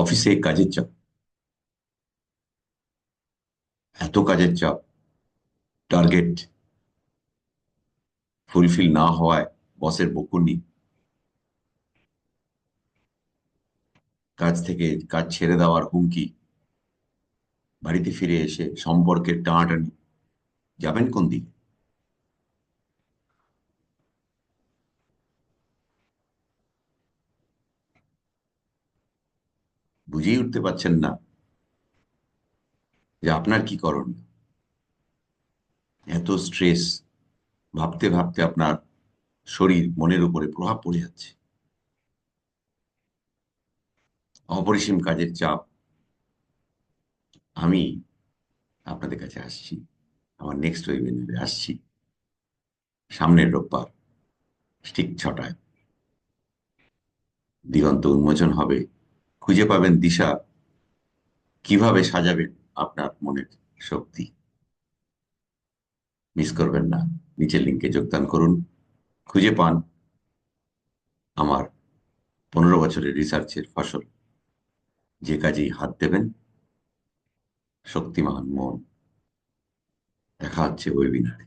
অফিসে কাজের চাপ। এত কাজের চাপ। টার্গেট ফুলফিল না হওয়ায় বসের বকুনি। কাজ থেকে কাজ ছেড়ে দেওয়ার হুমকি। বাড়িতে ফিরে এসে সম্পর্কের টানাটানি। যাবেন কোন দিকে? বুঝেই উঠতে পারছেন না যে আপনার কি করণীয় এত স্ট্রেস ভাবতে ভাবতে আপনার শরীর মনের উপরে প্রভাব পড়ে যাচ্ছে। অপরিসীম কাজের চাপ। আমি আপনাদের কাছে আসছি, আমার নেক্সট ওয়েবিনারে আসছি। সামনের রোববার, ঠিক ছটায়। দিগন্ত উন্মোচন হবে। খুঁজে পাবেন দিশা। কীভাবে সাজাবেন আপনার মনের শক্তি? মিস করবেন না, নিচের লিঙ্কে যোগদান করুন। খুঁজে পান আমার পনেরো বছরের রিসার্চের ফসল। যে কাজেই হাত দেবেন, শক্তিমান মন। দেখা হচ্ছে ওয়েবিনারে